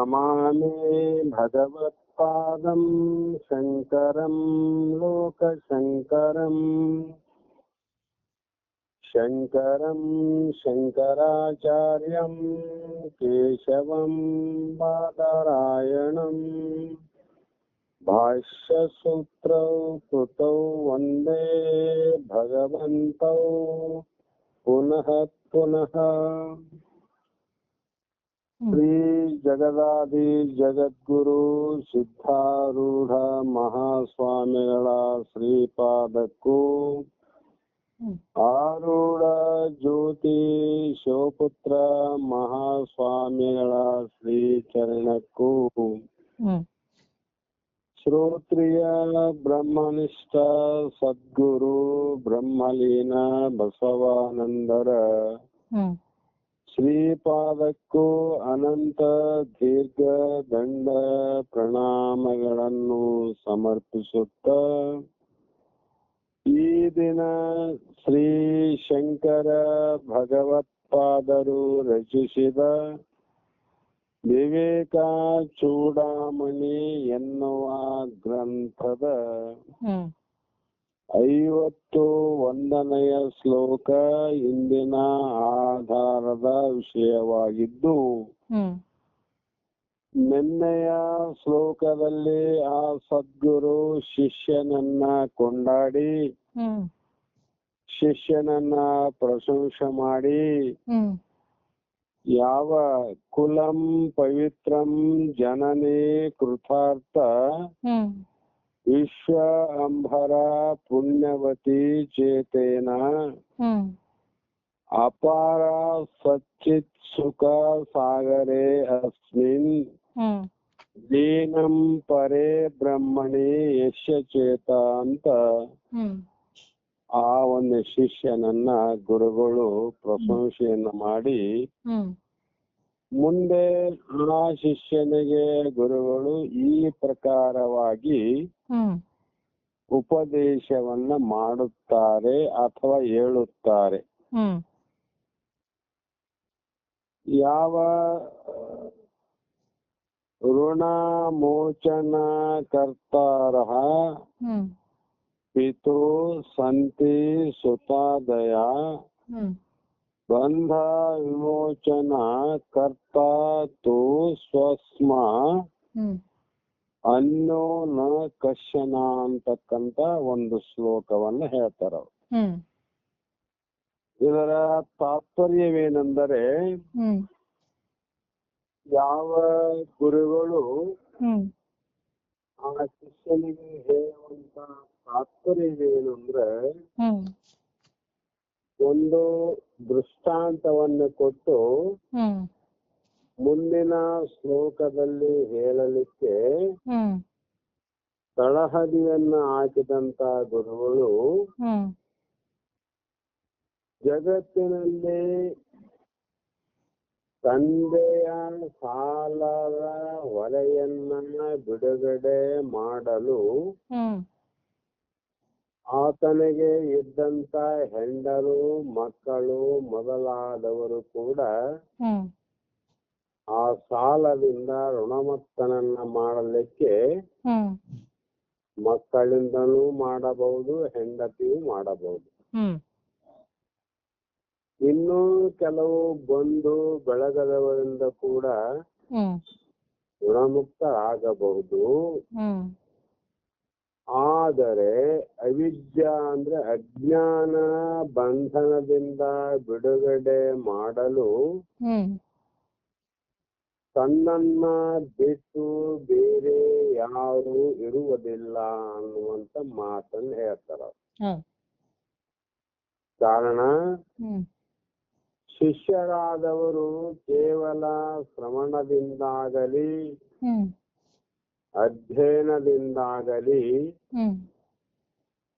नमामि भगवत्पादं शङ्करं लोकशङ्करम् शङ्करं शङ्कराचार्यं केशवं बादरायणम् भाष्यसूत्रौ कृतौ वन्दे भगवन्तौ पुनः पुनः ಶ್ರೀ ಜಗದಾದಿ ಜಗದ್ಗುರು ಸಿದ್ಧಾರೂಢ ಮಹಾಸ್ವಾಮಿಗಳ ಶ್ರೀಪಾದಕ್ಕೂ ಹ್ಮ್. ಆರೂಢ ಜ್ಯೋತಿ ಶಿವಪುತ್ರ ಮಹಾಸ್ವಾಮಿಗಳ ಶ್ರೀಚರಣಕ್ಕೂ ಹ್ಮ್ ಶ್ರೋತ್ರಿಯ ಬ್ರಹ್ಮನಿಷ್ಠ ಸದ್ಗುರು ಬ್ರಹ್ಮಲೀನ ಬಸವಾನಂದರ ಹ್ಮ್ ಶ್ರೀಪಾದಕ್ಕೂ ಅನಂತ ದೀರ್ಘ ದಂಡ ಪ್ರಣಾಮಗಳನ್ನು ಸಮರ್ಪಿಸುತ್ತ ಈ ದಿನ ಶ್ರೀ ಶಂಕರ ಭಗವತ್ಪಾದರು ರಚಿಸಿದ ವಿವೇಕ ಚೂಡಾಮಣಿ ಎನ್ನುವ ಗ್ರಂಥದ ಐವತ್ತು ಒಂದನೆಯ ಶ್ಲೋಕ ಇಂದಿನ ಆಧಾರದ ವಿಷಯವಾಗಿದ್ದು ನಿನ್ನೆಯ ಶ್ಲೋಕದಲ್ಲಿ ಆ ಸದ್ಗುರು ಶಿಷ್ಯನನ್ನ ಕೊಂಡಾಡಿ ಶಿಷ್ಯನನ್ನ ಪ್ರಶಂಸೆ ಮಾಡಿ ಯಾವ ಕುಲಂ ಪವಿತ್ರಂ ಜನನೇ ಕೃತಾರ್ಥ ವಿಶ್ವ ಅಂಬರ ಪುಣ್ಯವತಿ ಚೇತೇನ. ಅಪಾರ ಸಚ್ಚಿತ್ ಸುಖ ಸಾಗರೆ ಅಸ್ಮಿನ್. ದೀನಂ ಪರೇ ಬ್ರಹ್ಮಣಿ ಯಶ ಚೇತ ಅಂತ. ಆ ಒಂದು ಶಿಷ್ಯನನ್ನ ಗುರುಗಳು ಪ್ರಶಂಸೆಯನ್ನ ಮಾಡಿ ಮುಂದೆ ಆ ಶಿಷ್ಯನಿಗೆ ಗುರುಗಳು ಈ ಪ್ರಕಾರವಾಗಿ ಉಪದೇಶವನ್ನ ಮಾಡುತ್ತಾರೆ ಅಥವಾ ಹೇಳುತ್ತಾರೆ. ಯಾವ ಋಣ ಮೋಚನ ಕರ್ತಾರ ಪಿತು ಸಂತಿ ಸುತಾದಯ ಬಂಧ ವಿಮೋಚನ ಕರ್ತ ಸ್ವಸ್ಮ ಅನ್ನೋ ನ ಕಶ್ಯನ ಅಂತಕ್ಕಂತ ಒಂದು ಶ್ಲೋಕವನ್ನ ಹೇಳ್ತಾರ ಇದರ ತಾತ್ಪರ್ಯವೇನೆಂದರೆ ಯಾವ ಗುರುಗಳು ಆ ಶಿಷ್ಯನಿಗೆ ಹೇಳುವಂತ ತಾತ್ಪರ್ಯವೇನಂದ್ರೆ ಒಂದು ದೃಷ್ಟಾಂತವನ್ನು ಕೊಟ್ಟು ಮುಂದಿನ ಶ್ಲೋಕದಲ್ಲಿ ಹೇಳಲಿಕ್ಕೆ ತಳಹದಿಯನ್ನ ಹಾಕಿದಂತ ಗುರುಗಳು ಜಗತ್ತಿನಲ್ಲಿ ತಂದೆಯ ಸಾಲದ ಹೊರೆಯನ್ನ ಬಿಡುಗಡೆ ಮಾಡಲು ಆತನಿಗೆ ಇದ್ದಂತ ಹೆಂಡರು ಮಕ್ಕಳು ಮೊದಲಾದವರು ಕೂಡ ಆ ಸಾಲದಿಂದ ಋಣಮತ್ತನನ್ನ ಮಾಡಲಿಕ್ಕೆ ಮಕ್ಕಳಿಂದನೂ ಮಾಡಬಹುದು ಹೆಂಡತಿಯೂ ಮಾಡಬಹುದು. ಇನ್ನು ಕೆಲವು ಬಂಧು ಬೆಳಗದವರಿಂದ ಕೂಡ ಋಣಮುಕ್ತ ಆಗಬಹುದು ಆದರೆ ಅವಿದ್ಯ ಅಂದ್ರೆ ಅಜ್ಞಾನ ಬಂಧನದಿಂದ ಬಿಡುಗಡೆ ಮಾಡಲು ತನ್ನನ್ನ ಬಿಟ್ಟು ಬೇರೆ ಯಾರು ಇರುವುದಿಲ್ಲ ಅನ್ನುವಂತ ಮಾತನ್ನ ಹೇಳ್ತಾರ ಕಾರಣ? ಶಿಷ್ಯರಾದವರು ಕೇವಲ ಶ್ರವಣದಿಂದಾಗಲಿ ಅಧ್ಯಯನದಿಂದಾಗಲಿ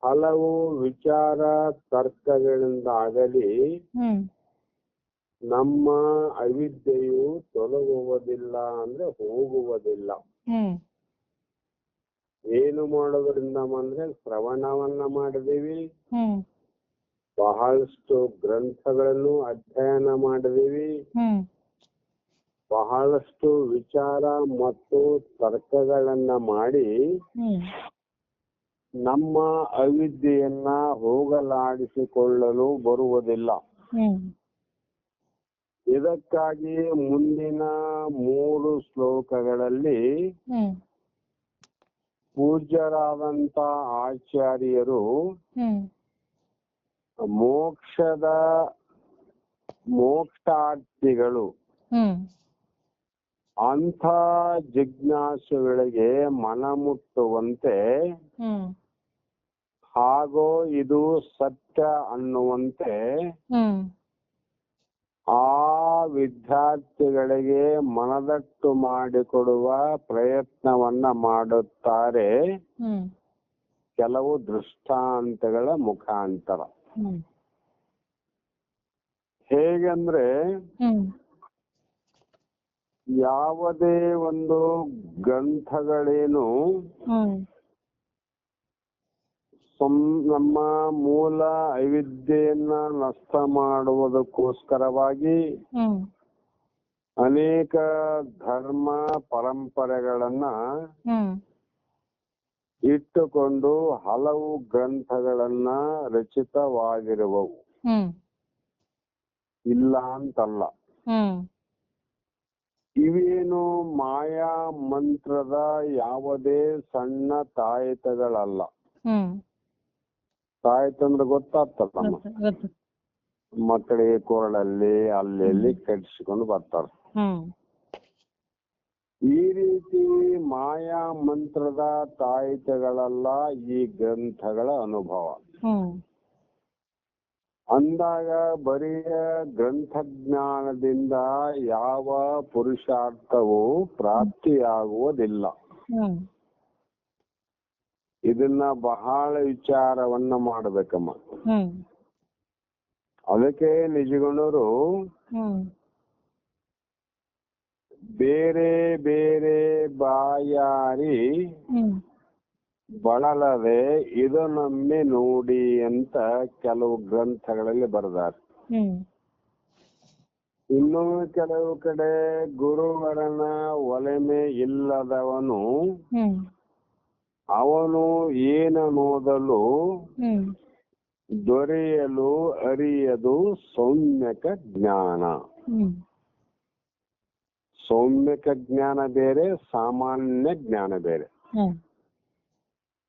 ಹಲವು ವಿಚಾರ ತರ್ಕಗಳಿಂದಾಗಲಿ ನಮ್ಮ ಅವಿದ್ಯೆಯು ತೊಲಗುವುದಿಲ್ಲ ಅಂದ್ರೆ ಹೋಗುವುದಿಲ್ಲ. ಏನು ಮಾಡೋದ್ರಿಂದ ಅಂದ್ರೆ ಶ್ರವಣವನ್ನ ಮಾಡಿದೀವಿ ಬಹಳಷ್ಟು ಗ್ರಂಥಗಳನ್ನು ಅಧ್ಯಯನ ಮಾಡಿದೀವಿ ಬಹಳಷ್ಟು ವಿಚಾರ ಮತ್ತು ತರ್ಕಗಳನ್ನ ಮಾಡಿ ನಮ್ಮ ಅವಿದ್ಯೆಯನ್ನ ಹೋಗಲಾಡಿಸಿಕೊಳ್ಳಲು ಬರುವುದಿಲ್ಲ. ಇದಕ್ಕಾಗಿ ಮುಂದಿನ ಮೂರು ಶ್ಲೋಕಗಳಲ್ಲಿ ಪೂಜ್ಯರಾದಂತ ಆಚಾರ್ಯರು ಮೋಕ್ಷದ ಮೋಕ್ಷಾರ್ಥಿಗಳು ಅಂಥ ಜಿಜ್ಞಾಸುಗಳಿಗೆ ಮನಮುಟ್ಟುವಂತೆ ಮುಟ್ಟುವಂತೆ ಹಾಗೋ ಇದು ಸತ್ಯ ಅನ್ನುವಂತೆ ಆ ವಿದ್ಯಾರ್ಥಿಗಳಿಗೆ ಮನದಟ್ಟು ಮಾಡಿಕೊಡುವ ಪ್ರಯತ್ನವನ್ನ ಮಾಡುತ್ತಾರೆ ಕೆಲವು ದೃಷ್ಟಾಂತಗಳ ಮುಖಾಂತರ. ಹೇಗಂದ್ರೆ ಯಾವುದೇ ಒಂದು ಗ್ರಂಥಗಳೇನು ನಮ್ಮ ಮೂಲ ಅವಿದ್ಯೆಯನ್ನ ನಷ್ಟ ಮಾಡುವುದಕ್ಕೋಸ್ಕರವಾಗಿ ಅನೇಕ ಧರ್ಮ ಪರಂಪರೆಗಳನ್ನ ಇಟ್ಟುಕೊಂಡು ಹಲವು ಗ್ರಂಥಗಳನ್ನ ರಚಿತವಾಗಿರುವವು. ಇಲ್ಲ ಅಂತಲ್ಲ. ಇವೇನು ಮಾಯಾ ಮಂತ್ರದ ಯಾವುದೇ ಸಣ್ಣ ತಾಯತಗಳಲ್ಲ. ತಾಯತ ಅಂದ್ರೆ ಗೊತ್ತಾಗ್ತಲ್ಲ ಗೊತ್ತು ಗೊತ್ತು. ಮಕ್ಕಳಿಗೆ ಕೊರಳಲ್ಲಿ ಅಲ್ಲಿ ಅಲ್ಲಿ ಬರ್ತಾರ. ಈ ರೀತಿ ಮಾಯಾ ಮಂತ್ರದ ತಾಯಿತಗಳಲ್ಲ ಈ ಗ್ರಂಥಗಳ ಅನುಭವ. ಅಂದಾಗ ಬರೀ ಗ್ರಂಥಜ್ಞಾನದಿಂದ ಯಾವ ಪುರುಷಾರ್ಥವೂ ಪ್ರಾಪ್ತಿಯಾಗುವುದಿಲ್ಲ. ಇದನ್ನ ಬಹಳ ವಿಚಾರವನ್ನ ಮಾಡಬೇಕಮ್ಮ. ಅದಕ್ಕೆ ನಿಜಗಣರು ಬೇರೆ ಬೇರೆ ಬಾಯಾರಿ ಬಳಲದೆ ಇದನ್ನೊಮ್ಮೆ ನೋಡಿ ಅಂತ ಕೆಲವು ಗ್ರಂಥಗಳಲ್ಲಿ ಬರೆದಾರೆ. ಹ್ಮ್. ಇನ್ನು ಕೆಲವು ಕಡೆ ಗುರುವರನ ಒಲೆಮೆ ಇಲ್ಲದವನು ಅವನು ಏನ ನೋದಲು ದೊರೆಯಲು ಅರಿಯದು ಸೌಮ್ಯಕ ಜ್ಞಾನ. ಸೌಮ್ಯಕ ಜ್ಞಾನ ಬೇರೆ ಸಾಮಾನ್ಯ ಜ್ಞಾನ ಬೇರೆ.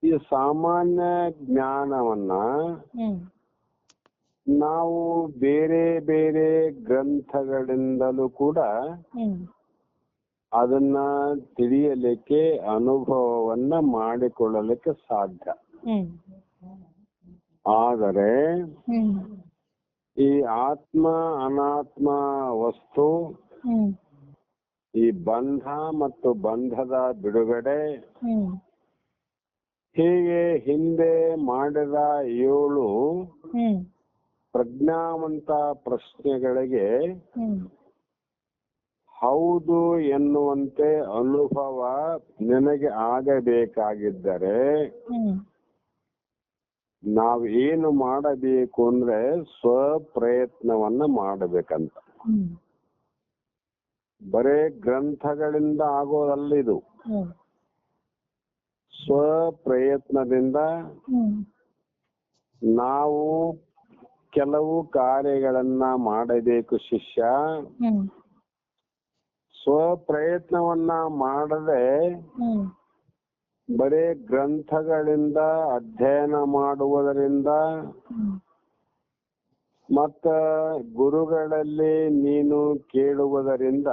ಈ ಸಾಮಾನ್ಯ ಜ್ಞಾನವನ್ನ ಹ್ಮ್. ನಾವು ಬೇರೆ ಬೇರೆ ಗ್ರಂಥಗಳಿಂದಲೂ ಕೂಡ ಹ್ಮ್. ಅದನ್ನ ತಿಳಿಯಲಿಕ್ಕೆ ಅನುಭವವನ್ನ ಮಾಡಿಕೊಳ್ಳಲಿಕ್ಕೆ ಸಾಧ್ಯ. ಹ್ಮ್. ಆದರೆ ಹ್ಮ್. ಈ ಆತ್ಮ ಅನಾತ್ಮ ವಸ್ತು ಹ್ಮ್. ಈ ಬಂಧ ಮತ್ತು ಬಂಧದ ಬಿಡುಗಡೆ ಹ್ಮ್. ಹೀಗೆ ಹಿಂದೆ ಮಾಡಿದ ಏಳು ಪ್ರಜ್ಞಾವಂತ ಪ್ರಶ್ನೆಗಳಿಗೆ ಹೌದು ಎನ್ನುವಂತೆ ಅನುಭವ ನಿನಗೆ ಆಗಬೇಕಾಗಿದ್ದರೆ ನಾವು ಏನು ಮಾಡಬೇಕು ಅಂದ್ರೆ ಸ್ವಪ್ರಯತ್ನವನ್ನ ಮಾಡಬೇಕಂತ. ಬರೇ ಗ್ರಂಥಗಳಿಂದ ಆಗೋದಲ್ಲ ಇದು. ಸ್ವಪ್ರಯತ್ನದಿಂದ ನಾವು ಕೆಲವು ಕಾರ್ಯಗಳನ್ನ ಮಾಡಬೇಕು ಶಿಷ್ಯ. ಸ್ವಪ್ರಯತ್ನವನ್ನ ಮಾಡದೆ ಬರೇ ಗ್ರಂಥಗಳಿಂದ ಅಧ್ಯಯನ ಮಾಡುವುದರಿಂದ ಮತ್ತ ಗುರುಗಳಲ್ಲಿ ನೀನು ಕೇಳುವುದರಿಂದ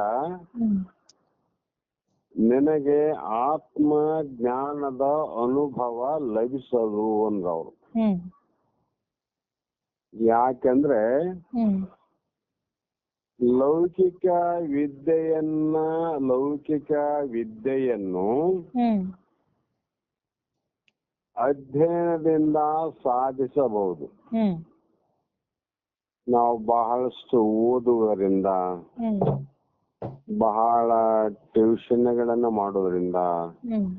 ನಿನಗೆ ಆತ್ಮ ಜ್ಞಾನದ ಅನುಭವ ಲಭಿಸದು ಅಂದ್ರವ್ರು ಹ್ಮ್. ಯಾಕಂದ್ರೆ ಲೌಕಿಕ ವಿದ್ಯೆಯನ್ನ ಲೌಕಿಕ ವಿದ್ಯೆಯನ್ನು ಅಧ್ಯಯನದಿಂದ ಸಾಧಿಸಬಹುದು. ನಾವು ಬಹಳಷ್ಟು ಓದುವುದರಿಂದ ಬಹಳ ಟ್ಯೂಷನ್ಗಳನ್ನ ಮಾಡೋದ್ರಿಂದ ಹ್ಮ್.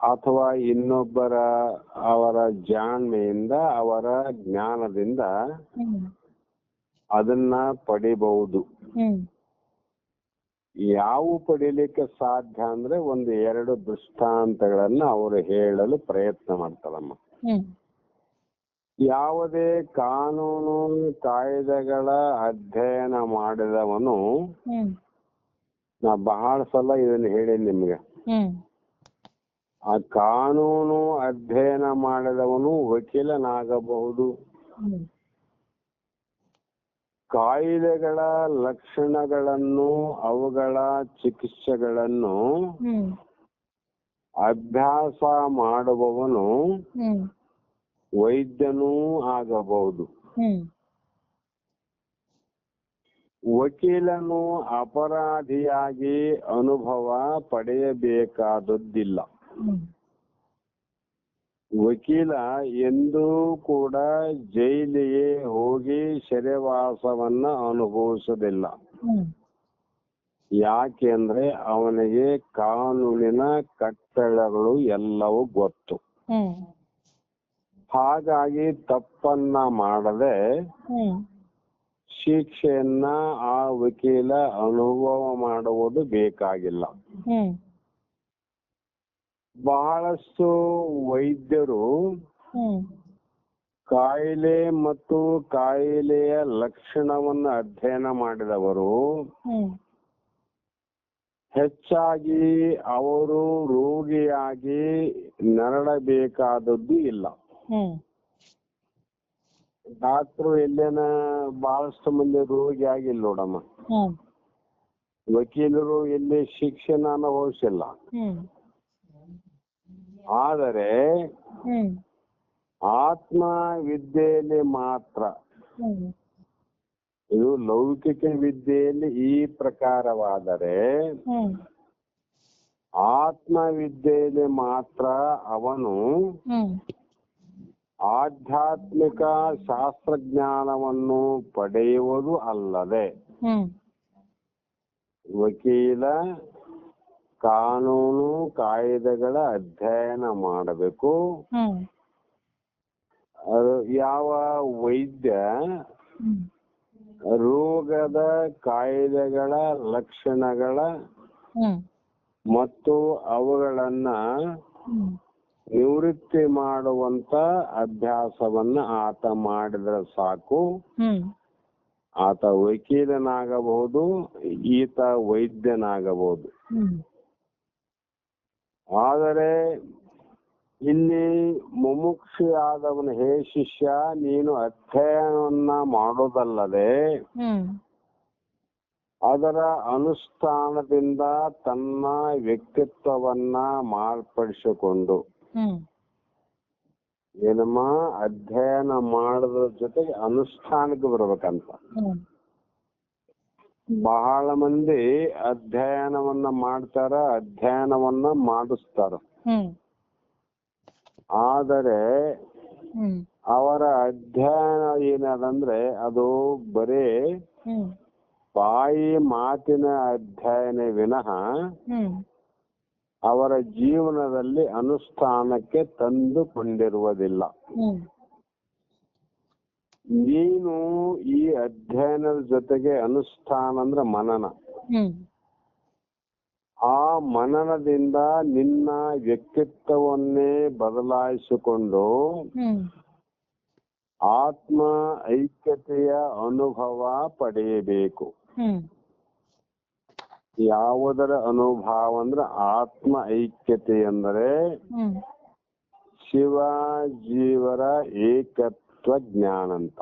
ಅಥವಾ ಇನ್ನೊಬ್ಬರ ಅವರ ಜಾಣ್ಮೆಯಿಂದ ಅವರ ಜ್ಞಾನದಿಂದ ಅದನ್ನ ಪಡಿಬಹುದು. ಯಾವ ಪಡಿಲಿಕ್ಕೆ ಸಾಧ್ಯ ಅಂದ್ರೆ ಒಂದು ಎರಡು ದೃಷ್ಟಾಂತಗಳನ್ನ ಅವರು ಹೇಳಲು ಪ್ರಯತ್ನ ಮಾಡ್ತಾರಮ್ಮ. ಯಾವುದೇ ಕಾನೂನು ಕಾಯ್ದೆಗಳ ಅಧ್ಯಯನ ಮಾಡಿದವನು ನಾ ಬಹಳ ಸಲ ಇದನ್ನ ಹೇಳಿ ನಿಮ್ಗೆ. ಹ್ಮ್. ಆ ಕಾನೂನು ಅಧ್ಯಯನ ಮಾಡಿದವನು ವಕೀಲನಾಗಬಹುದು. ಕಾಯಿಲೆಗಳ ಲಕ್ಷಣಗಳನ್ನು ಅವುಗಳ ಚಿಕಿತ್ಸೆಗಳನ್ನು ಅಭ್ಯಾಸ ಮಾಡುವವನು ವೈದ್ಯನೂ ಆಗಬಹುದು. ವಕೀಲನು ಅಪರಾಧಿಯಾಗಿ ಅನುಭವ ಪಡೆಯಬೇಕಾದದ್ದಿಲ್ಲ. ವಕೀಲ ಎಂದೂ ಕೂಡ ಜೈಲಿಗೆ ಹೋಗಿ ಸೆರೆವಾಸವನ್ನ ಅನುಭವಿಸೋದಿಲ್ಲ. ಹ್ಮ್. ಯಾಕೆಂದ್ರೆ ಅವನಿಗೆ ಕಾನೂನಿನ ಕಟ್ಟಳೆಗಳು ಎಲ್ಲವೂ ಗೊತ್ತು. ಹಾಗಾಗಿ ತಪ್ಪನ್ನ ಮಾಡದೆ ಶಿಕ್ಷೆಯನ್ನ ಆ ವಕೀಲ ಅನುಭವ ಮಾಡುವುದು ಬೇಕಾಗಿಲ್ಲ. ಬಹಳಷ್ಟು ವೈದ್ಯರು ಕಾಯಿಲೆ ಮತ್ತು ಕಾಯಿಲೆಯ ಲಕ್ಷಣವನ್ನು ಅಧ್ಯಯನ ಮಾಡಿದವರು ಹೆಚ್ಚಾಗಿ ಅವರು ರೋಗಿಯಾಗಿ ನರಳಬೇಕಾದದ್ದು ಇಲ್ಲ. ಹ್ಮ್. ಡಾಕ್ಟ್ರು ಎಲ್ಲೇನ ಬಹಳಷ್ಟು ಮಂದಿ ರೋಗಿ ಆಗಿಲ್ಲ ನೋಡಮ್ಮ. ಹ್ಮ್. ವಕೀಲರು ಎಲ್ಲಿ ಶಿಕ್ಷಣ ಅನುಭವಿಸಿಲ್ಲ ಹ್ಮ್. ಆದರೆ ಹ್ಮ್. ಆತ್ಮ ವಿದ್ಯೆಯಲ್ಲಿ ಮಾತ್ರ ಹ್ಮ್. ಇದು ಲೌಕಿಕ ವಿದ್ಯೆಯಲ್ಲಿ ಈ ಪ್ರಕಾರವಾದರೆ ಹ್ಮ್. ಆತ್ಮ ವಿದ್ಯೆಯಲ್ಲಿ ಮಾತ್ರ ಅವನು ಹ್ಮ್. ಆಧ್ಯಾತ್ಮಿಕ ಶಾಸ್ತ್ರಜ್ಞಾನವನ್ನು ಪಡೆಯುವುದು ಅಲ್ಲದೆ ವಕೀಲ ಕಾನೂನು ಕಾಯ್ದೆಗಳ ಅಧ್ಯಯನ ಮಾಡಬೇಕು. ಯಾವ ವೈದ್ಯ ರೋಗದ ಕಾಯಿಲೆಗಳ ಲಕ್ಷಣಗಳ ಮತ್ತು ಅವುಗಳನ್ನ ನಿವೃತ್ತಿ ಮಾಡುವಂತ ಅಭ್ಯಾಸವನ್ನ ಆತ ಮಾಡಿದ್ರೆ ಸಾಕು. ಆತ ವಕೀಲನಾಗಬಹುದು ಈತ ವೈದ್ಯನಾಗಬಹುದು. ಆದರೆ ಇಲ್ಲಿ ಮುಮುಕ್ಷಿ ಆದವನು ಹೇ ಶಿಷ್ಯ ನೀನು ಅಧ್ಯಯನವನ್ನ ಮಾಡೋದಲ್ಲದೆ ಅದರ ಅನುಷ್ಠಾನದಿಂದ ತನ್ನ ವ್ಯಕ್ತಿತ್ವವನ್ನ ಮಾರ್ಪಡಿಸಿಕೊಂಡು ಏನಮ್ಮ? ಅಧ್ಯಯನ ಮಾಡೋದ್ರ ಜೊತೆಗೆ ಅನುಷ್ಠಾನಕ್ಕೆ ಬರ್ಬೇಕಂತ. ಬಹಳ ಮಂದಿ ಅಧ್ಯಯನವನ್ನ ಮಾಡ್ತಾರ ಅಧ್ಯಯನವನ್ನ ಮಾಡಿಸ್ತಾರ. ಆದರೆ ಅವರ ಅಧ್ಯಯನ ಏನದಂದ್ರೆ ಅದು ಬರೇ ಬಾಯಿ ಮಾತಿನ ಅಧ್ಯಯನ ವಿನಃ ಅವರ ಜೀವನದಲ್ಲಿ ಅನುಷ್ಠಾನಕ್ಕೆ ತಂದುಕೊಂಡಿರುವುದಿಲ್ಲ. ನೀನು ಈ ಅಧ್ಯಯನದ ಜೊತೆಗೆ ಅನುಷ್ಠಾನ ಅಂದ್ರೆ ಮನನ. ಆ ಮನನದಿಂದ ನಿನ್ನ ವ್ಯಕ್ತಿತ್ವವನ್ನೇ ಬದಲಾಯಿಸಿಕೊಂಡು ಆತ್ಮ ಐಕ್ಯತೆಯ ಅನುಭವ ಪಡೆಯಬೇಕು. ಯಾವುದರ ಅನುಭವ ಅಂದ್ರೆ ಆತ್ಮ ಐಕ್ಯತೆ ಎಂದರೆ ಹ್ಮ್. ಶಿವ ಜೀವರ ಏಕತ್ವ ಜ್ಞಾನ ಅಂತ.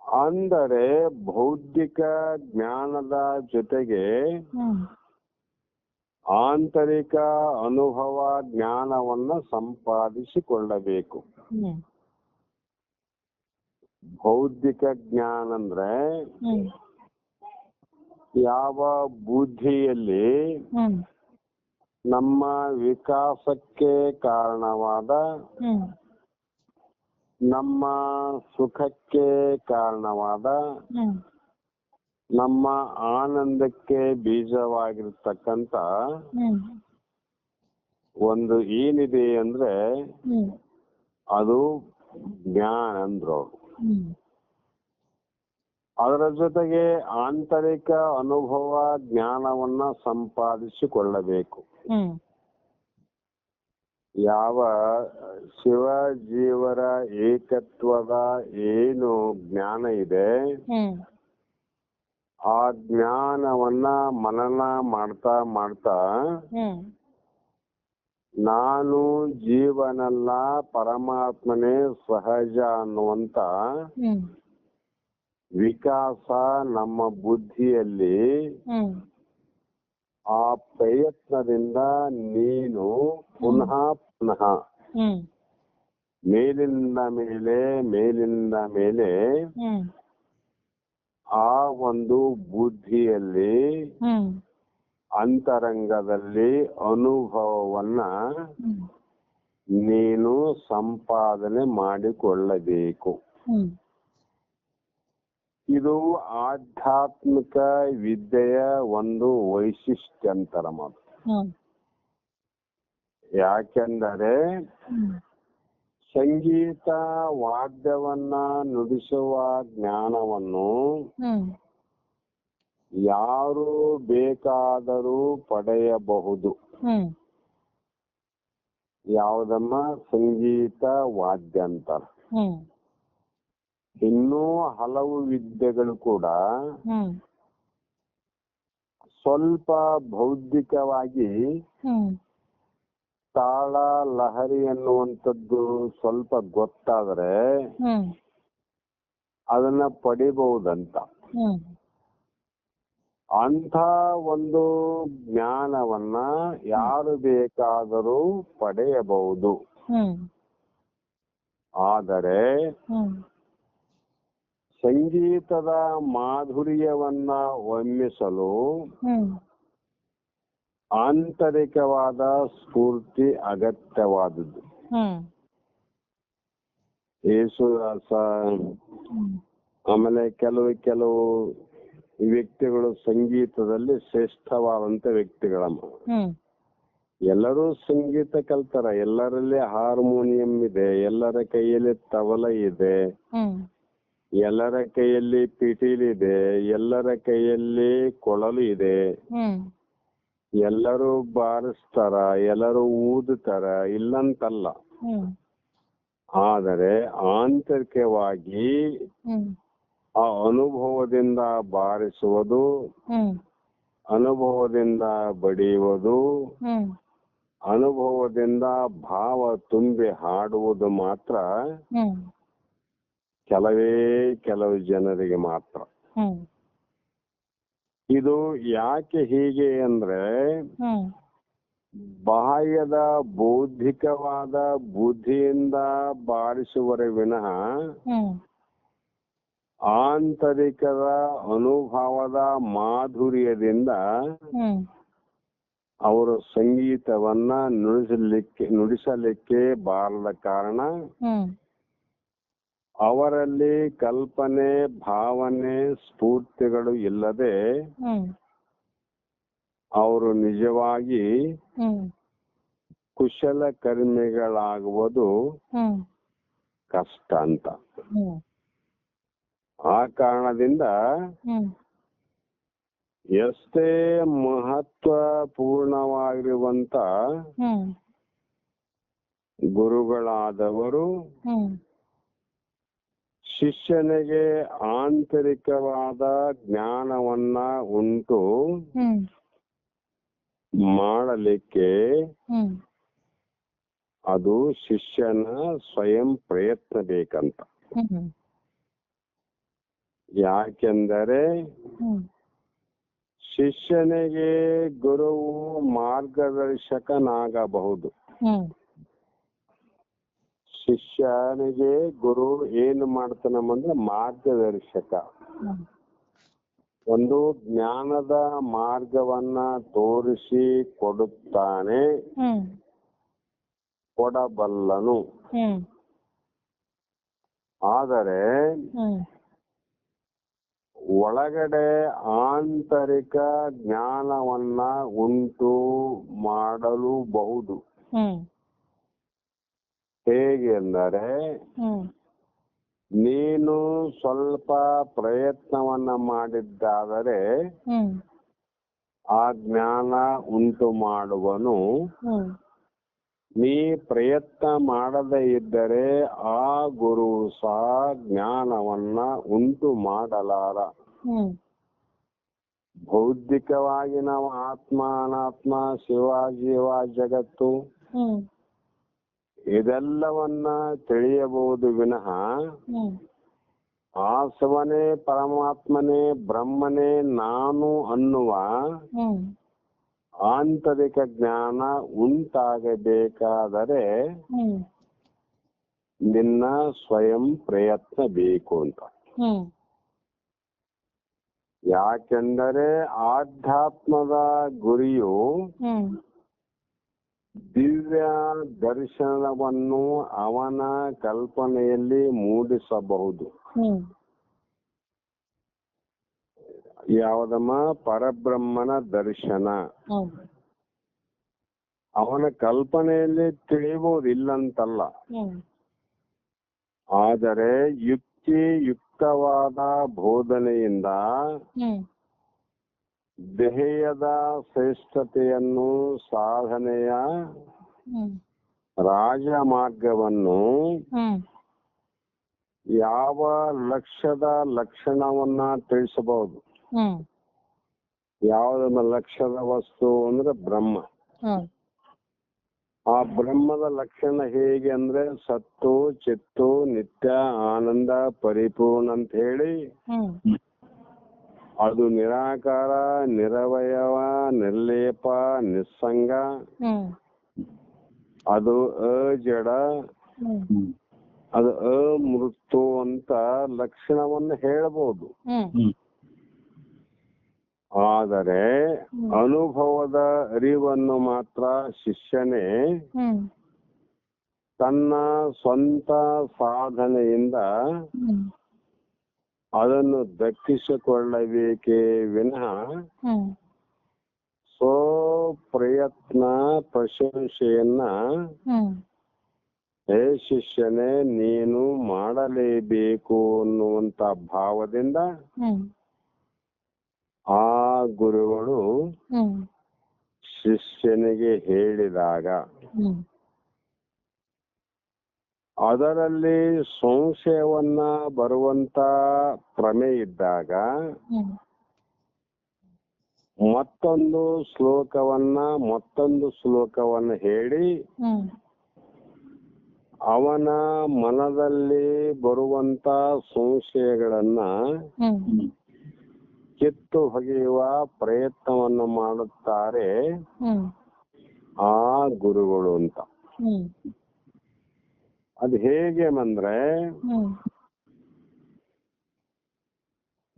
ಅಂದರೆ ಬೌದ್ಧಿಕ ಜ್ಞಾನದ ಜೊತೆಗೆ ಆಂತರಿಕ ಅನುಭವ ಜ್ಞಾನವನ್ನ ಸಂಪಾದಿಸಿಕೊಳ್ಳಬೇಕು. ಬೌದ್ಧಿಕ ಜ್ಞಾನ ಅಂದ್ರೆ ಯಾವ ಬುದ್ಧಿಯಲ್ಲಿ ನಮ್ಮ ವಿಕಾಸಕ್ಕೆ ಕಾರಣವಾದ ನಮ್ಮ ಸುಖಕ್ಕೆ ಕಾರಣವಾದ ನಮ್ಮ ಆನಂದಕ್ಕೆ ಬೀಜವಾಗಿರ್ತಕ್ಕಂತ ಒಂದು ಏನಿದೆ ಅಂದ್ರೆ ಅದು ಜ್ಞಾನ ಅಂದ್ರು ಅದರ ಜೊತೆಗೆ ಆಂತರಿಕ ಅನುಭವ ಜ್ಞಾನವನ್ನ ಸಂಪಾದಿಸಿಕೊಳ್ಳಬೇಕು. ಯಾವ ಶಿವ ಜೀವರ ಏಕತ್ವದ ಏನು ಜ್ಞಾನ ಇದೆ ಆ ಜ್ಞಾನವನ್ನ ಮನನ ಮಾಡ್ತಾ ಮಾಡ್ತಾ ನಾನು ಜೀವನಲ್ಲ ಪರಮಾತ್ಮನೇ ಸಹಜ ಅನ್ನುವಂತ ವಿಕಾಸ ನಮ್ಮ ಬುದ್ಧಿಯಲ್ಲಿ ಆ ಪ್ರಯತ್ನದಿಂದ ನೀನು ಪುನಃ ಪುನಃ ಮೇಲಿಂದ ಮೇಲೆ ಮೇಲಿಂದ ಮೇಲೆ ಆ ಒಂದು ಬುದ್ಧಿಯಲ್ಲಿ ಅಂತರಂಗದಲ್ಲಿ ಅನುಭವವನ್ನ ನೀನು ಸಂಪಾದನೆ ಮಾಡಿಕೊಳ್ಳಬೇಕು. ಇದು ಆಧ್ಯಾತ್ಮಿಕ ವಿದ್ಯೆಯ ಒಂದು ವೈಶಿಷ್ಟ್ಯ ಅಂತಾರ ಮಾತು ಯಾಕೆಂದರೆ ಸಂಗೀತ ವಾದ್ಯವನ್ನ ನುಡಿಸುವ ಜ್ಞಾನವನ್ನು ಯಾರು ಬೇಕಾದರೂ ಪಡೆಯಬಹುದು. ಯಾವುದಮ್ಮ? ಸಂಗೀತ ವಾದ್ಯ ಅಂತಾರ ಇನ್ನೂ ಹಲವು ವಿದ್ಯೆಗಳು ಕೂಡ ಸ್ವಲ್ಪ ಬೌದ್ಧಿಕವಾಗಿ ತಾಳ ಲಹರಿ ಅನ್ನುವಂಥದ್ದು ಸ್ವಲ್ಪ ಗೊತ್ತಾದ್ರೆ ಅದನ್ನ ಪಡಿಬಹುದಂತ. ಅಂಥ ಒಂದು ಜ್ಞಾನವನ್ನ ಯಾರು ಬೇಕಾದರೂ ಪಡೆಯಬಹುದು. ಆದರೆ ಸಂಗೀತದ ಮಾಧುರ್ಯವನ್ನ ಒಮ್ಮಿಸಲು ಆಂತರಿಕವಾದ ಸ್ಫೂರ್ತಿ ಅಗತ್ಯವಾದದ್ದು. ಯೇಸುದಾಸ ಆಮೇಲೆ ಕೆಲವು ಕೆಲವು ವ್ಯಕ್ತಿಗಳು ಸಂಗೀತದಲ್ಲಿ ಶ್ರೇಷ್ಠವಾದಂತ ವ್ಯಕ್ತಿಗಳಮ್ಮ. ಎಲ್ಲರೂ ಸಂಗೀತ ಕಲ್ತಾರ. ಎಲ್ಲರಲ್ಲಿ ಹಾರ್ಮೋನಿಯಂ ಇದೆ. ಎಲ್ಲರ ಕೈಯಲ್ಲಿ ತಬಲ ಇದೆ. ಎಲ್ಲರ ಕೈಯಲ್ಲಿ ಪಿಟೀಲ್ ಇದೆ ಎಲ್ಲರ ಕೈಯಲ್ಲಿ ಕೊಳಲು ಇದೆ. ಹ್ಮ್. ಎಲ್ಲರೂ ಬಾರಿಸ್ತಾರ ಎಲ್ಲರೂ ಊದುತ್ತಾರ ಇಲ್ಲಂತಲ್ಲ. ಹ್ಮ್. ಆದರೆ ಆಂತರಿಕವಾಗಿ ಹ್ಮ್. ಆ ಅನುಭವದಿಂದ ಬಾರಿಸುವುದು ಹ್ಮ್. ಅನುಭವದಿಂದ ಬಡಿಯುವುದು ಹ್ಮ್. ಅನುಭವದಿಂದ ಭಾವ ತುಂಬಿ ಹಾಡುವುದು ಮಾತ್ರ. ಹ್ಮ್. ಕೆಲವೇ ಕೆಲವು ಜನರಿಗೆ ಮಾತ್ರ. ಇದು ಯಾಕೆ ಹೀಗೆ ಅಂದ್ರೆ ಬಾಹ್ಯದ ಬೌದ್ಧಿಕವಾದ ಬುದ್ಧಿಯಿಂದ ಬಾರಿಸುವರೆ ವಿನಃ ಆಂತರಿಕದ ಅನುಭವದ ಮಾಧುರ್ಯದಿಂದ ಅವರು ಸಂಗೀತವನ್ನ ನುಡಿಸಲಿಕ್ಕೆ ನುಡಿಸಲಿಕ್ಕೆ ಬಾರದ ಕಾರಣ ಅವರಲ್ಲಿ ಕಲ್ಪನೆ ಭಾವನೆ ಸ್ಫೂರ್ತಿಗಳು ಇಲ್ಲದೆ ಅವರು ನಿಜವಾಗಿ ಕುಶಲ ಕರ್ಮಿಗಳಾಗುವುದು ಕಷ್ಟ ಅಂತ. ಆ ಕಾರಣದಿಂದ ಎಷ್ಟೇ ಮಹತ್ವ ಪೂರ್ಣವಾಗಿರುವಂತ ಗುರುಗಳಾದವರು ಶಿಷ್ಯನಿಗೆ ಆಂತರಿಕವಾದ ಜ್ಞಾನವನ್ನ ಉಂಟು ಮಾಡಲಿಕ್ಕೆ ಅದು ಶಿಷ್ಯನ ಸ್ವಯಂ ಪ್ರಯತ್ನ ಬೇಕಂತ. ಯಾಕೆಂದರೆ ಶಿಷ್ಯನಿಗೆ ಗುರುವು ಮಾರ್ಗದರ್ಶಕನಾಗಬಹುದು. ಶಿಷ್ಯನಿಗೆ ಗುರು ಏನು ಮಾಡ್ತಾನಂದ್ರೆ ಮಾರ್ಗದರ್ಶಕ. ಒಂದು ಜ್ಞಾನದ ಮಾರ್ಗವನ್ನ ತೋರಿಸಿ ಕೊಡುತ್ತಾನೆ. ಕೊಡಬಲ್ಲನು. ಆದರೆ ಒಳಗಡೆ ಆಂತರಿಕ ಜ್ಞಾನವನ್ನ ಉಂಟು ಮಾಡಲೂಬಹುದು. ಹ್ಮ್. ಹೇಗೆ ಎಂದರೆ ನೀನು ಸ್ವಲ್ಪ ಪ್ರಯತ್ನವನ್ನ ಮಾಡಿದ್ದಾದರೆ ಆ ಜ್ಞಾನ ಉಂಟು ಮಾಡುವನು. ನೀ ಪ್ರಯತ್ನ ಮಾಡದೇ ಇದ್ದರೆ ಆ ಗುರು ಸಹ ಜ್ಞಾನವನ್ನ ಉಂಟು ಮಾಡಲಾರ. ಬೌದ್ಧಿಕವಾಗಿ ನಾವು ಆತ್ಮ ಅನಾತ್ಮ ಶಿವ ಜೀವ ಜಗತ್ತು ಇದೆಲ್ಲವನ್ನ ತಿಳಿಯಬಹುದು ವಿನಃ ಆಸವನೆ ಪರಮಾತ್ಮನೇ ಬ್ರಹ್ಮನೇ ನಾನು ಅನ್ನುವ ಆಂತರಿಕ ಜ್ಞಾನ ಉಂಟಾಗಬೇಕಾದರೆ ನಿನ್ನ ಸ್ವಯಂ ಪ್ರಯತ್ನ ಬೇಕು ಅಂತ. ಯಾಕೆಂದರೆ ಆಧ್ಯಾತ್ಮದ ಗುರಿಯು ದಿವ್ಯ ದರ್ಶನವನ್ನು ಅವನ ಕಲ್ಪನೆಯಲ್ಲಿ ಮೂಡಿಸಬಹುದು. ಯಾವದಮ್ಮ? ಪರಬ್ರಹ್ಮನ ದರ್ಶನ. ಅವನ ಕಲ್ಪನೆಯಲ್ಲಿ ತಿಳಿಬಹುದು ಇಲ್ಲಂತಲ್ಲ ಹ್ಮ್. ಆದರೆ ಯುಕ್ತಿ ಯುಕ್ತವಾದ ಬೋಧನೆಯಿಂದ ದೇಹದ ಶ್ರೇಷ್ಠತೆಯನ್ನು ಸಾಧನೆಯ ರಾಜ ಮಾರ್ಗವನ್ನು ಯಾವ ಲಕ್ಷದ ಲಕ್ಷಣವನ್ನ ತಿಳಿಸಬಹುದು? ಯಾವ ಲಕ್ಷದ ಲಕ್ಷ್ಯದ ವಸ್ತು ಅಂದ್ರೆ ಬ್ರಹ್ಮ. ಆ ಬ್ರಹ್ಮದ ಲಕ್ಷಣ ಹೇಗೆ ಅಂದ್ರೆ ಸತ್ತು ಚಿತ್ತು ನಿತ್ಯ ಆನಂದ ಪರಿಪೂರ್ಣ ಅಂತ ಹೇಳಿ ಅದು ನಿರಾಕಾರ ನಿರವಯವ ನಿರ್ಲೇಪ ನಿಸ್ಸಂಗ. ಅದು ಅಜಡ ಜಡ. ಅದು ಅಮೃತು ಅಂತ ಲಕ್ಷಣವನ್ನು ಹೇಳಬಹುದು ಹ್ಮ್. ಆದರೆ ಅನುಭವದ ಅರಿವನ್ನು ಮಾತ್ರ ಶಿಷ್ಯನೇ ತನ್ನ ಸ್ವಂತ ಸಾಧನೆಯಿಂದ ಅದನ್ನು ದಕ್ಕಿಸಿಕೊಳ್ಳಬೇಕೇ ವಿನಃ ಸ್ವ ಪ್ರಯತ್ನ ಪ್ರಶಂಸೆಯನ್ನ ಹೇ ಶಿಷ್ಯನೇ ನೀನು ಮಾಡಲೇಬೇಕು ಅನ್ನುವಂತ ಭಾವದಿಂದ ಆ ಗುರುಗಳು ಶಿಷ್ಯನಿಗೆ ಹೇಳಿದಾಗ ಅದರಲ್ಲಿ ಸಂಶಯವನ್ನ ಬರುವಂತ ಪ್ರಮೆ ಇದ್ದಾಗ ಮತ್ತೊಂದು ಶ್ಲೋಕವನ್ನ ಮತ್ತೊಂದು ಶ್ಲೋಕವನ್ನ ಹೇಳಿ ಅವನ ಮನದಲ್ಲಿ ಬರುವಂತ ಸಂಶಯಗಳನ್ನ ಕಿತ್ತು ಹೊಗೆಯುವ ಪ್ರಯತ್ನವನ್ನು ಮಾಡುತ್ತಾರೆ ಆ ಗುರುಗಳು ಅಂತ. ಅದು ಹೇಗೆ ಅಂದ್ರೆ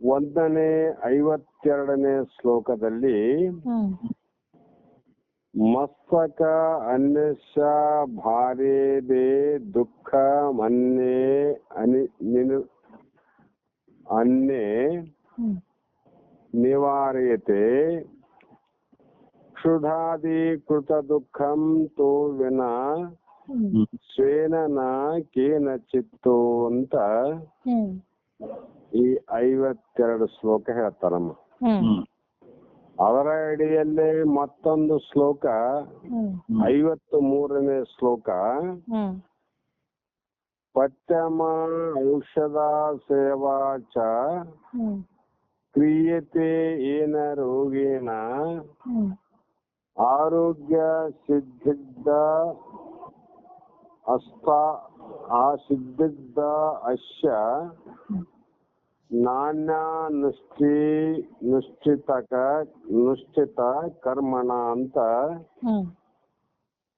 ಒಂದನೇ ಐವತ್ತೆರಡನೇ ಶ್ಲೋಕದಲ್ಲಿ ಮಸ್ತಕ ಅನ್ಯಶ ಭಾರೇದೆ ದುಃಖ ಮನ್ನೆ ಅನಿ ನಿನು ಅನ್ನೆ ನಿವಾರ್ಯತೆ ಕ್ಷುಧಾದಿ ಕೃತ ದುಃಖಂ ತೋ ವಿನ ಸ್ವೇನ ಕೇನ ಚಿತ್ತು ಅಂತ ಈ ಐವತ್ತೆರಡು ಶ್ಲೋಕ ಹೇಳ್ತಾರಮ್ಮ. ಅದರ ಅಡಿಯಲ್ಲೇ ಮತ್ತೊಂದು ಶ್ಲೋಕ ಐವತ್ತು ಮೂರನೇ ಶ್ಲೋಕ. ಪಚ್ಚಮ ಔಷಧ ಸೇವಾ ಚ ಕ್ರಿಯತೆ ಏನ ರೋಗೇನ ಆರೋಗ್ಯ ಸಿದ್ಧಿದ್ದ ಅಸ್ತ ಆ ಸಿದ್ಧಿದ್ದ ಅಶ್ಯ ನಾಣ್ಯ ನಿಷ್ಠಿ ನಿಶ್ಚಿತಕ ನುಷ್ಠಿತ ಕರ್ಮಣ ಅಂತ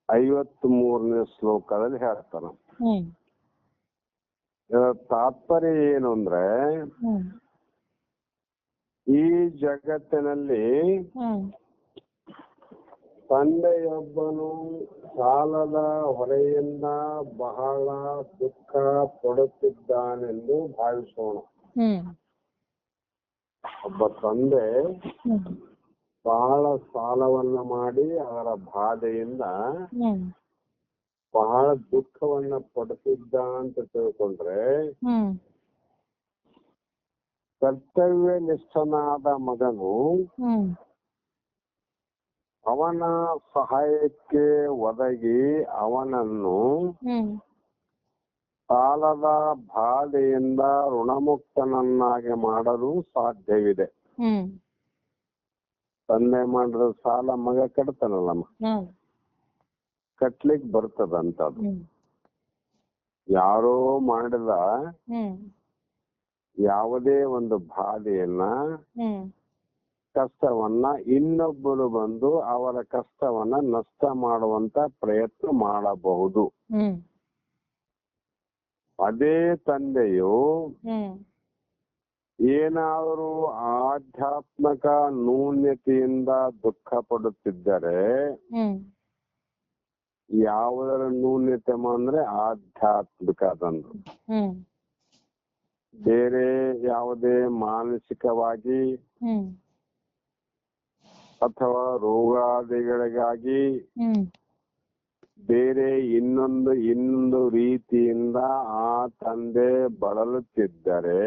ಐವತ್ ಮೂರನೇ ಶ್ಲೋಕದಲ್ಲಿ ಹೇಳ್ತಾನ. ತಾತ್ಪರ್ಯ ಏನು ಅಂದ್ರೆ ಈ ಜಗತ್ತಿನಲ್ಲಿ ತಂದೆಯೊಬ್ಬನು ಸಾಲದ ಹೊರೆಯಿಂದ ಬಹಳ ದುಃಖ ಪಡುತ್ತಿದ್ದಾನೆಂದು ಭಾವಿಸೋಣ. ಒಬ್ಬ ತಂದೆ ಬಹಳ ಸಾಲವನ್ನ ಮಾಡಿ ಅವರ ಬಾಧೆಯಿಂದ ಬಹಳ ದುಃಖವನ್ನ ಪಡುತ್ತಿದ್ದ ಅಂತ ತಿಳ್ಕೊಂಡ್ರೆ ಕರ್ತವ್ಯ ನಿಷ್ಠನಾದ ಮಗನು ಅವನ ಸಹಾಯಕ್ಕೆ ಒದಗಿ ಅವನನ್ನು ಸಾಲದ ಬಾಧೆಯಿಂದ ಋಣಮುಕ್ತನನ್ನಾಗಿ ಮಾಡಲು ಸಾಧ್ಯವಿದೆ. ತಂದೆ ಮಾಡಿದ ಸಾಲ ಮಗ ಕಟ್ತಾನಲ್ಲಮ್ಮ? ಕಟ್ಲಿಕ್ ಬರ್ತದಂತದು. ಹ್ಮ್. ಯಾರೋ ಮಾಡಿದ ಯಾವುದೇ ಒಂದು ಬಾಧೆಯನ್ನ ಕಷ್ಟವನ್ನ ಇನ್ನೊಬ್ಬರು ಬಂದು ಅವರ ಕಷ್ಟವನ್ನ ನಷ್ಟ ಮಾಡುವಂತ ಪ್ರಯತ್ನ ಮಾಡಬಹುದು. ಅದೇ ತಂದೆಯು ಏನಾದರೂ ಆಧ್ಯಾತ್ಮಿಕ ನ್ಯೂನ್ಯತೆಯಿಂದ ದುಃಖ ಪಡುತ್ತಿದ್ದರೆ ಯಾವುದರ ನ್ಯೂನ್ಯತೆ ಅಂದ್ರೆ ಆಧ್ಯಾತ್ಮಿಕ ತಂದು ಬೇರೆ ಯಾವುದೇ ಮಾನಸಿಕವಾಗಿ ಅಥವಾ ರೋಗಾದಿಗಳಿಗಾಗಿ ಬೇರೆ ಇನ್ನೊಂದು ಇನ್ನೊಂದು ರೀತಿಯಿಂದ ಆ ತಂದೆ ಬಳಲುತ್ತಿದ್ದರೆ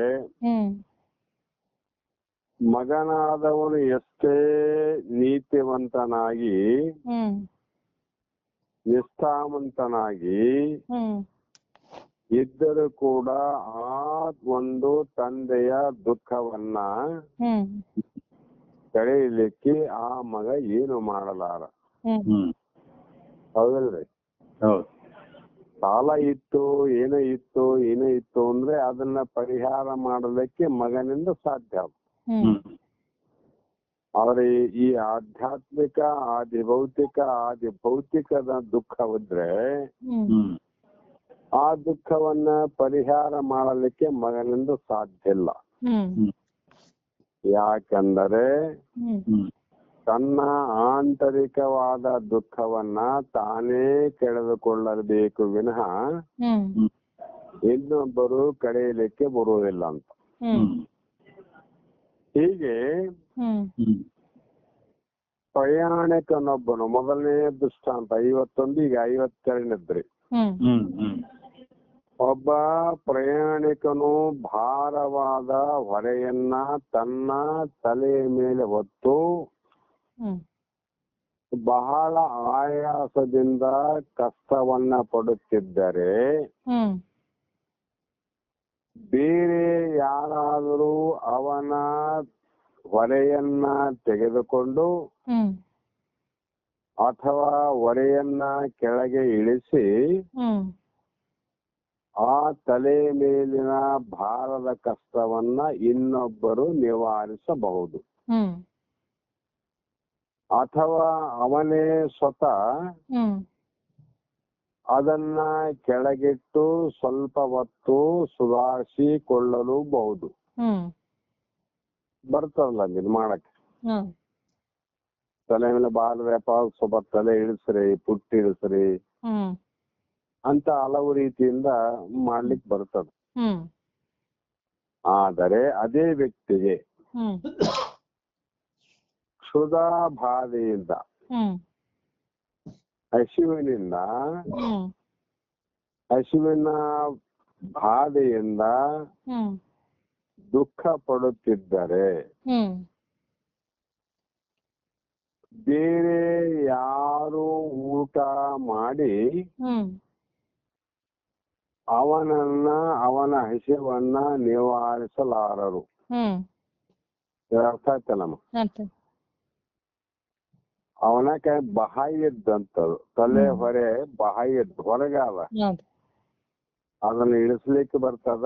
ಮಗನಾದವನು ಎಷ್ಟೇ ನೀತಿವಂತನಾಗಿ ನಿಷ್ಠಾವಂತನಾಗಿ ಇದ್ದರೂ ಕೂಡ ಆ ಒಂದು ತಂದೆಯ ದುಃಖವನ್ನ ತಡೆಯಲಿಕ್ಕೆ ಆ ಮಗ ಏನು ಮಾಡಲಾರ? ಹೌದಲ್ರಿ? ಹೌದು. ಸಾಲ ಇತ್ತು ಏನೋ ಇತ್ತು ಏನೋ ಇತ್ತು ಅಂದ್ರೆ ಅದನ್ನ ಪರಿಹಾರ ಮಾಡಲಿಕ್ಕೆ ಮಗನಿಂದ ಸಾಧ್ಯ ಆದ್ರೆ ಈ- ಆಧ್ಯಾತ್ಮಿಕ ಆದಿ ಭೌತಿಕ ಆದಿ ಭೌತಿಕದ ದುಃಖವಿದ್ರೆ ಆ ದುಃಖವನ್ನ ಪರಿಹಾರ ಮಾಡಲಿಕ್ಕೆ ಮಗನಿಂದ ಸಾಧ್ಯ ಇಲ್ಲ. ಹ್ಮ್. ಯಾಕಂದರೆ ತನ್ನ ಆಂತರಿಕವಾದ ದುಃಖವನ್ನ ತಾನೇ ಕೆಳೆದುಕೊಳ್ಳಬೇಕು ವಿನಃ ಹ್ಮ್. ಇನ್ನೊಬ್ಬರು ಕಳೆಯಲಿಕ್ಕೆ ಬರುವುದಿಲ್ಲ ಅಂತ. ಹೀಗೆ ಪ್ರಯಾಣಿಕನೊಬ್ಬನು ಮೊದಲನೇ ದೃಷ್ಟಾಂತ ಐವತ್ತೊಂದು ಈಗ ಐವತ್ತೆರಡನೇದ್ರಿ ಹ್ಮ್. ಹ್ಮ್ ಹ್ಮ್. ಒಬ್ಬ ಪ್ರಯಾಣಿಕನು ಭಾರವಾದ ಹೊರೆಯನ್ನ ತನ್ನ ತಲೆಯ ಮೇಲೆ ಹೊತ್ತು ಬಹಳ ಆಯಾಸದಿಂದ ಕಷ್ಟವನ್ನ ಪಡುತ್ತಿದ್ದರೆ ಬೇರೆ ಯಾರಾದರೂ ಅವನ ಹೊರೆಯನ್ನ ತೆಗೆದುಕೊಂಡು ಅಥವಾ ಹೊರೆಯನ್ನ ಕೆಳಗೆ ಇಳಿಸಿ ಆ ತಲೆ ಮೇಲಿನ ಭಾರದ ಕಷ್ಟವನ್ನ ಇನ್ನೊಬ್ಬರು ನಿವಾರಿಸಬಹುದು. ಅಥವಾ ಅವನೇ ಸ್ವತಃ ಅದನ್ನ ಕೆಳಗಿಟ್ಟು ಸ್ವಲ್ಪ ಹೊತ್ತು ಸುಧಾರಿಸಿಕೊಳ್ಳಲು ಬಹುದು ಬರ್ತಾರಲ್ಲ ನಿರ್ಮಾಣಕ್ಕೆ ಮಾಡಕ್ಕೆ. ತಲೆ ಮೇಲೆ ವ್ಯಾಪಾರ ಸ್ವಲ್ಪ ತಲೆ ಇಳಿಸ್ರಿ ಪುಟ್ಟಿ ಇಳಿಸ್ರಿ. ಅಂತ ಹಲವು ರೀತಿಯಿಂದ ಮಾಡ್ಲಿಕ್ಕೆ ಬರ್ತದೆ. ಆದರೆ ಅದೇ ವ್ಯಕ್ತಿಗೆ ಕ್ಷುಧಾ ಬಾಧೆಯಿಂದ ಹಸಿವಿನಿಂದ ಹಸಿವಿನ ಬಾಧೆಯಿಂದ ದುಃಖ ಪಡುತ್ತಿದ್ದರೆ ಬೇರೆ ಯಾರು ಊಟ ಮಾಡಿ ಅವನನ್ನ ಅವನ ಹಸಿವನ್ನ ನಿವಾರಿಸಲಾರರು. ಅರ್ಥ ಆಯ್ತಲ್ಲಮ್ಮ ಆಯ್ತು ಅವನ ಕೈ ಬಾಯಿದ್ದಂತದು ತಲೆ. ಹೊರೆ ಬಹಾಯಿದ್ದು ಹೊರಗಾದ ಅದನ್ನ ಇಳಿಸ್ಲಿಕ್ಕೆ ಬರ್ತದ.